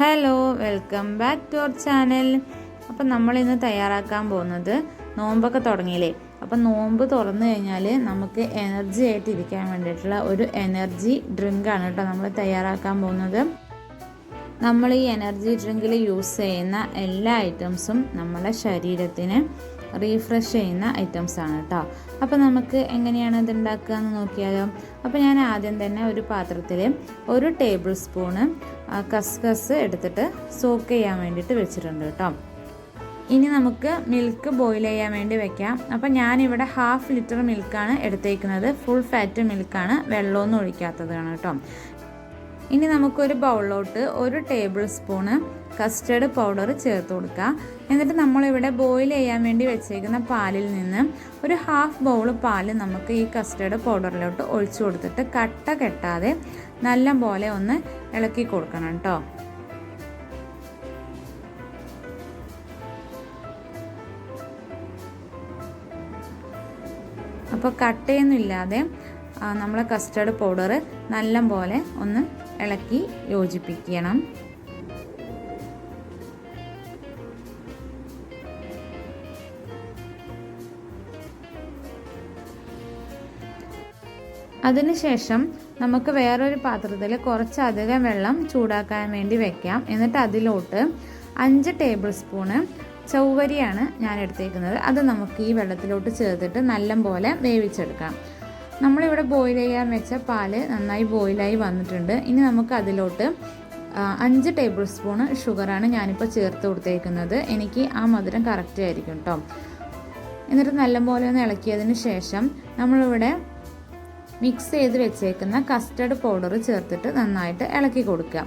Hello welcome back to our channel അപ്പം നമ്മളിന്ന് തയ്യാറാക്കാൻ പോകുന്നത് നോമ്പൊക്കെ തുടങ്ങിയില്ലേ? അപ്പം നോമ്പ് തുറന്നു കഴിഞ്ഞാൽ നമുക്ക് എനർജി ആയിട്ട് ഇരിക്കാൻ വേണ്ടിയിട്ടുള്ള ഒരു എനർജി ഡ്രിങ്കാണ് കേട്ടോ നമ്മൾ തയ്യാറാക്കാൻ പോകുന്നത്. നമ്മൾ ഈ എനർജി ഡ്രിങ്കിൽ യൂസ് ചെയ്യുന്ന എല്ലാ ഐറ്റംസും നമ്മുടെ ശരീരത്തിന് റീഫ്രഷ് ചെയ്യുന്ന ഐറ്റംസ് ആണ് കേട്ടോ അപ്പോൾ നമുക്ക് എങ്ങനെയാണ് ഇത് ഉണ്ടാക്കുക എന്ന് നോക്കിയാലോ. അപ്പോൾ ഞാൻ ആദ്യം തന്നെ ഒരു പാത്രത്തിൽ ഒരു ടേബിൾ സ്പൂണ് കസ്കസ് എടുത്തിട്ട് സോക്ക് ചെയ്യാൻ വേണ്ടിയിട്ട് വെച്ചിട്ടുണ്ട് കേട്ടോ ഇനി നമുക്ക് മിൽക്ക് ബോയിൽ ചെയ്യാൻ വേണ്ടി വെക്കാം. അപ്പോൾ ഞാനിവിടെ ഹാഫ് ലിറ്റർ മിൽക്കാണ് എടുത്തേക്കുന്നത്. ഫുൾ ഫാറ്റ് മിൽക്കാണ് വെള്ളമൊന്നും ഒഴിക്കാത്തതാണ് കേട്ടോ ഇനി നമുക്കൊരു ബൗളിലോട്ട് ഒരു ടേബിൾ സ്പൂണ് കസ്റ്റേർഡ് പൗഡർ ചേർത്ത് കൊടുക്കുക. എന്നിട്ട് നമ്മളിവിടെ ബോയിൽ ചെയ്യാൻ വേണ്ടി വെച്ചേക്കുന്ന പാലിൽ നിന്ന് ഒരു ഹാഫ് ബൗൾ പാൽ നമുക്ക് ഈ കസ്റ്റേർഡ് പൗഡറിലോട്ട് ഒഴിച്ചു കൊടുത്തിട്ട് കട്ട കെട്ടാതെ നല്ല പോലെ ഒന്ന് ഇളക്കി കൊടുക്കണം കേട്ടോ. അപ്പോൾ കട്ടയൊന്നുമില്ലാതെ നമ്മളെ കസ്റ്റേർഡ് പൗഡർ നല്ല പോലെ ഒന്ന് ഇളക്കി യോജിപ്പിക്കണം. അതിനുശേഷം നമുക്ക് വേറൊരു പാത്രത്തിൽ കുറച്ചധികം വെള്ളം ചൂടാക്കാൻ വേണ്ടി വെക്കാം. എന്നിട്ട് അതിലോട്ട് അഞ്ച് ടേബിൾ സ്പൂണ് ചൗവരിയാണ് ഞാൻ എടുത്തേക്കുന്നത്. അത് നമുക്ക് ഈ വെള്ളത്തിലോട്ട് ചേർത്തിട്ട് നല്ല പോലെ വേവിച്ചെടുക്കാം. നമ്മളിവിടെ ബോയിൽ ചെയ്യാൻ വെച്ച പാൽ നന്നായി ബോയിലായി വന്നിട്ടുണ്ട്. ഇനി നമുക്ക് അതിലോട്ട് അഞ്ച് ടേബിൾ സ്പൂണ് ഷുഗറാണ് ഞാനിപ്പോൾ ചേർത്ത് കൊടുത്തേക്കുന്നത്. എനിക്ക് ആ മധുരം കറക്റ്റ് ആയിരിക്കും കേട്ടോ എന്നിട്ട് നല്ലപോലെ ഒന്ന് ഇളക്കിയതിന് ശേഷം നമ്മളിവിടെ മിക്സ് ചെയ്ത് വെച്ചേക്കുന്ന കസ്റ്റർഡ് പൗഡർ ചേർത്തിട്ട് നന്നായിട്ട് ഇളക്കി കൊടുക്കുക.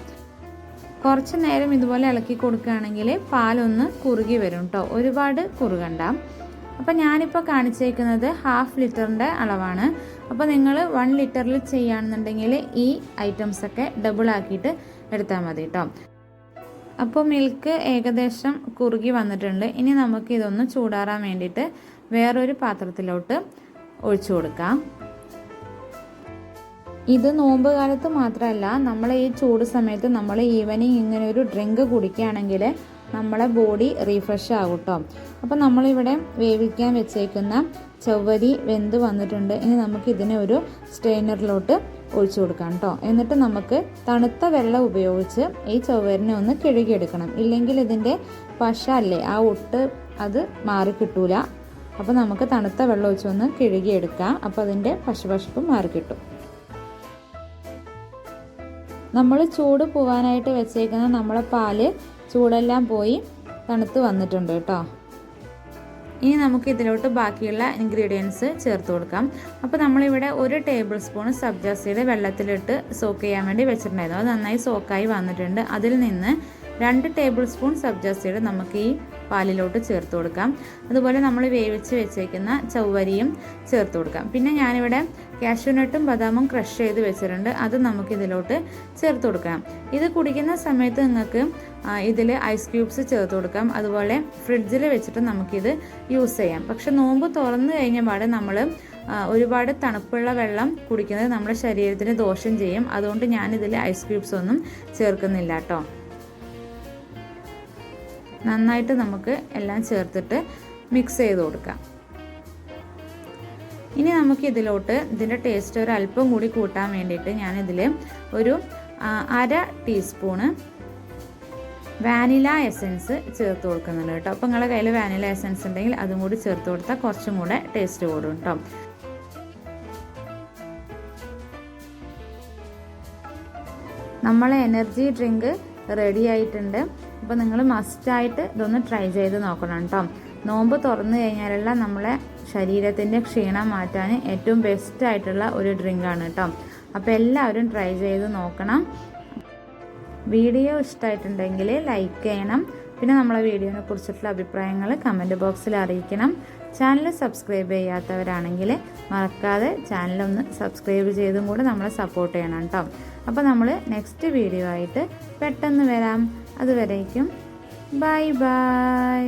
കുറച്ച് നേരം ഇതുപോലെ ഇളക്കി കൊടുക്കുകയാണെങ്കിൽ പാലൊന്ന് കുറുകി വരും കേട്ടോ ഒരുപാട് കുറുകണ്ട. അപ്പം ഞാനിപ്പോൾ കാണിച്ചേക്കുന്നത് ഹാഫ് ലിറ്ററിന്റെ അളവാണ്. അപ്പോൾ നിങ്ങൾ വൺ ലിറ്ററിൽ ചെയ്യുകയാണെന്നുണ്ടെങ്കിൽ ഈ ഐറ്റംസൊക്കെ ഡബിൾ ആക്കിയിട്ട് എടുത്താൽ മതി കേട്ടോ അപ്പോൾ മിൽക്ക് ഏകദേശം കുറുകി വന്നിട്ടുണ്ട്. ഇനി നമുക്ക് ഇതൊന്ന് ചൂടാറാൻ വേണ്ടിയിട്ട് വേറൊരു പാത്രത്തിലോട്ട് ഒഴിച്ചു കൊടുക്കാം. ഇത് നോമ്പ് കാലത്ത് മാത്രമല്ല നമ്മൾ ഈ ചൂട് സമയത്ത് നമ്മൾ ഈവനിങ് ഇങ്ങനെ ഒരു ഡ്രിങ്ക് കുടിക്കുകയാണെങ്കിൽ നമ്മളെ ബോഡി റീഫ്രഷ് ആകും കേട്ടോ അപ്പോൾ നമ്മളിവിടെ വേവിക്കാൻ വെച്ചേക്കുന്ന ചവ്വരി വെന്ത് വന്നിട്ടുണ്ട്. ഇനി നമുക്ക് ഇതിനെ ഒരു സ്ട്രെയിനറിലോട്ട് ഒഴിച്ചു കൊടുക്കാം കേട്ടോ എന്നിട്ട് നമുക്ക് തണുത്ത വെള്ളം ഉപയോഗിച്ച് ഈ ചൊവ്വരിനെ ഒന്ന് കിഴുകിയെടുക്കണം. ഇല്ലെങ്കിൽ ഇതിന്റെ പശ അല്ലേ ആ ഒട്ട് അത് മാറി കിട്ടൂല. അപ്പോൾ നമുക്ക് തണുത്ത വെള്ളം ഒഴിച്ച് ഒഴിച്ചൊന്ന് കിഴുകിയെടുക്കാം. അപ്പോൾ അതിന്റെ പശപശപ്പ് മാറി കിട്ടും. നമ്മൾ ചൂട് പോവാനായിട്ട് വെച്ചേക്കുന്ന നമ്മളെ പാൽ ചൂടെല്ലാം പോയി തണുത്ത് വന്നിട്ടുണ്ട് കേട്ടോ. ഇനി നമുക്ക് ഇതിലോട്ട് ബാക്കിയുള്ള ഇൻഗ്രീഡിയൻസ് ചേർത്ത് കൊടുക്കാം. അപ്പോൾ നമ്മളിവിടെ ഒരു ടേബിൾ സ്പൂൺ സബ്ജാസിയുടെ വെള്ളത്തിലിട്ട് സോക്ക് ചെയ്യാൻ വേണ്ടി വെച്ചിട്ടുണ്ടായിരുന്നു. അത് നന്നായി സോക്കായി വന്നിട്ടുണ്ട്. അതിൽ നിന്ന് രണ്ട് ടേബിൾ സ്പൂൺ സബ്ജ നമുക്ക് ഈ പാലിലോട്ട് ചേർത്ത് കൊടുക്കാം. അതുപോലെ നമ്മൾ വേവിച്ച് വെച്ചേക്കുന്ന ചവ്വരിയും ചേർത്ത് കൊടുക്കാം. പിന്നെ ഞാനിവിടെ കാഷ്യൂനട്ടും ബദാമും ക്രഷ് ചെയ്ത് വെച്ചിട്ടുണ്ട്. അത് നമുക്ക് ഇതിലോട്ട് ചേർത്ത് കൊടുക്കാം. ഇത് കുടിക്കുന്ന സമയത്ത് നിങ്ങൾക്ക് ഇതിൽ ഐസ് ക്യൂബ്സ് ചേർത്ത് കൊടുക്കാം. അതുപോലെ ഫ്രിഡ്ജിൽ വെച്ചിട്ട് നമുക്കിത് യൂസ് ചെയ്യാം. പക്ഷെ നോമ്പ് തുറന്നു കഴിഞ്ഞ പാടെ നമ്മൾ ഒരുപാട് തണുപ്പുള്ള വെള്ളം കുടിക്കുന്നത് നമ്മുടെ ശരീരത്തിന് ദോഷം ചെയ്യും. അതുകൊണ്ട് ഞാനിതിൽ ഐസ് ക്യൂബ്സ് ഒന്നും ചേർക്കുന്നില്ല കേട്ടോ. നന്നായിട്ട് നമുക്ക് എല്ലാം ചേർത്തിട്ട് മിക്സ് ചെയ്ത് കൊടുക്കാം. ഇനി നമുക്ക് ഇതിലോട്ട് ഇതിന്റെ ടേസ്റ്റ് ഒരു അല്പം കൂടി കൂട്ടാൻ വേണ്ടിയിട്ട് ഞാനിതിൽ ഒരു അര ടീസ്പൂണ് വാനില എസൻസ് ചേർത്ത് കൊടുക്കുന്നുണ്ട് കേട്ടോ. അപ്പോൾ നിങ്ങളുടെ കയ്യിൽ വാനില എസൻസ് ഉണ്ടെങ്കിൽ അതും കൂടി ചേർത്ത് കൊടുത്താൽ കുറച്ചും കൂടെ ടേസ്റ്റ് കൂടും കേട്ടോ. നമ്മളെ എനർജി ഡ്രിങ്ക് റെഡി ആയിട്ടുണ്ട്. അപ്പോൾ നിങ്ങൾ മസ്റ്റായിട്ട് ഇതൊന്ന് ട്രൈ ചെയ്ത് നോക്കണം കേട്ടോ നോമ്പ് തുറന്നു കഴിഞ്ഞാലുള്ള നമ്മളെ ശരീരത്തിന്റെ ക്ഷീണം മാറ്റാൻ ഏറ്റവും ബെസ്റ്റ് ആയിട്ടുള്ള ഒരു ഡ്രിങ്കാണ് കേട്ടോ അപ്പോൾ എല്ലാവരും ട്രൈ ചെയ്ത് നോക്കണം. വീഡിയോ ഇഷ്ടമായിട്ടുണ്ടെങ്കിൽ ലൈക്ക് ചെയ്യണം. പിന്നെ നമ്മളെ വീഡിയോനെ കുറിച്ചിട്ടുള്ള അഭിപ്രായങ്ങൾ കമന്റ് ബോക്സിൽ അറിയിക്കണം. ചാനൽ സബ്സ്ക്രൈബ് ചെയ്യാത്തവരാണെങ്കിൽ മറക്കാതെ ചാനലൊന്ന് സബ്സ്ക്രൈബ് ചെയ്തും കൂടെ നമ്മളെ സപ്പോർട്ട് ചെയ്യണം കേട്ടോ അപ്പോൾ നമ്മൾ നെക്സ്റ്റ് വീഡിയോ ആയിട്ട് പെട്ടെന്ന് വരാം. അതുവരേക്കും. Bye bye.